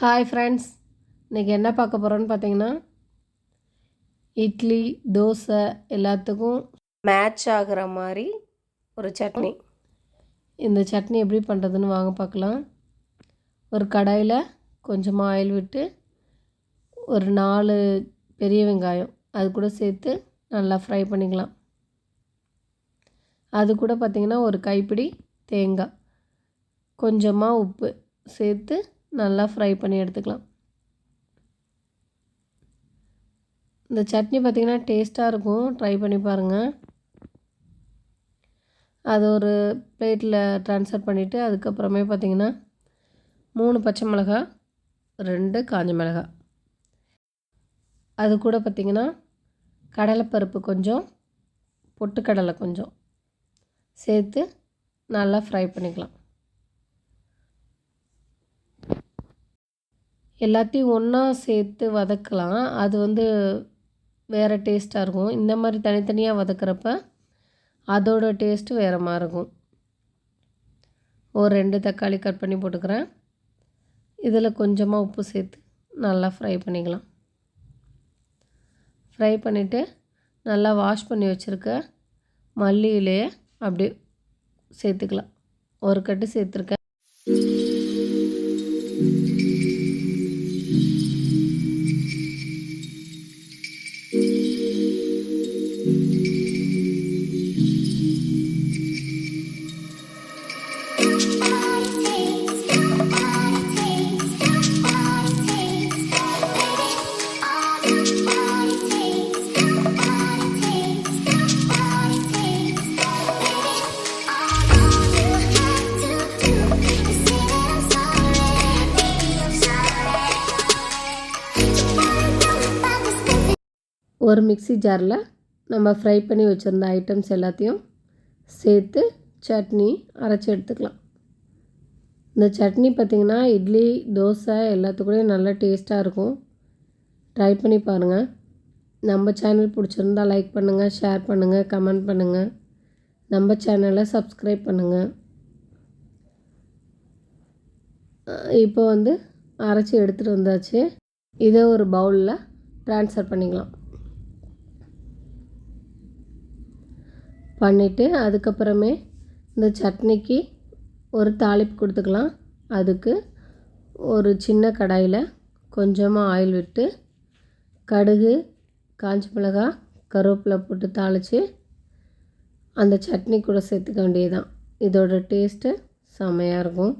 Hi friends இன்றைக்கி என்ன பார்க்க போகிறோன்னு பார்த்தீங்கன்னா இட்லி தோசை எல்லாத்துக்கும் மேட்ச் ஆகிற மாதிரி ஒரு சட்னி. இந்த சட்னி எப்படி பண்ணுறதுன்னு வாங்க பார்க்கலாம். ஒரு கடாயில் கொஞ்சமாக ஆயில் விட்டு ஒரு நாலு பெரிய வெங்காயம் அது கூட சேர்த்து நல்லா ஃப்ரை பண்ணிக்கலாம். அது கூட பார்த்திங்கன்னா ஒரு கைப்பிடி தேங்காய். கொஞ்சமாக உப்பு சேர்த்து நல்லா ஃப்ரை பண்ணி எடுத்துக்கலாம். இந்த சட்னி பார்த்திங்கன்னா டேஸ்ட்டாக இருக்கும். ட்ரை பண்ணி பாருங்கள் அது ஒரு பிளேட்டில் ட்ரான்ஸ்ஃபர் பண்ணிவிட்டு அதுக்கப்புறமே பார்த்திங்கன்னா மூணு பச்சை மிளகா ரெண்டு காஞ்ச மிளகா அது கூட பார்த்திங்கன்னா கடலைப்பருப்பு கொஞ்சம் பொட்டுக்கடலை கொஞ்சம் சேர்த்து நல்லா ஃப்ரை பண்ணிக்கலாம். எல்லாத்தையும் ஒன்றா சேர்த்து வதக்கலாம். அது வந்து வேறு டேஸ்ட்டாக இருக்கும். இந்த மாதிரி தனித்தனியாக வதக்கிறப்ப அதோட டேஸ்ட்டு வேறு மாதிரி இருக்கும். ஒரு ரெண்டு தக்காளி கட் பண்ணி போட்டுக்கிறேன். இதில் கொஞ்சமாக உப்பு சேர்த்து நல்லா ஃப்ரை பண்ணிக்கலாம். ஃப்ரை பண்ணிவிட்டு நல்லா வாஷ் பண்ணி வச்சுருக்க மல்லியிலேயே அப்படியே சேர்த்துக்கலாம். ஒரு கட்டு சேர்த்துருக்கேன். ஒரு மிக்சி ஜாரில் நம்ம ஃப்ரை பண்ணி வச்சுருந்த ஐட்டம்ஸ் எல்லாத்தையும் சேர்த்து சட்னி அரைச்சி எடுத்துக்கலாம். இந்த சட்னி பார்த்திங்கன்னா இட்லி தோசை எல்லாத்துக்கூடயும் நல்லா டேஸ்ட்டாக இருக்கும். ட்ரை பண்ணி பாருங்கள் நம்ம சேனல் பிடிச்சிருந்தா லைக் பண்ணுங்கள் ஷேர் பண்ணுங்கள் கமெண்ட் பண்ணுங்கள் நம்ம சேனலை சப்ஸ்கிரைப் பண்ணுங்கள் இப்போ வந்து அரைச்சி எடுத்துகிட்டு வந்தாச்சு. இதை ஒரு பவுலில் ட்ரான்ஸ்ஃபர் பண்ணிக்கலாம். பண்ணிவிட்டு அதுக்கப்புறமே இந்த சட்னிக்கு ஒரு தாளிப்பு கொடுத்துக்கலாம். அதுக்கு ஒரு சின்ன கடாயில் கொஞ்சமாக ஆயில் விட்டு கடுகு காஞ்ச மிளகா கருவேப்பிலை போட்டு தாளித்து அந்த சட்னி கூட சேர்த்துக்க வேண்டியதுதான். இதோட டேஸ்ட்டு செம்மையாக இருக்கும்.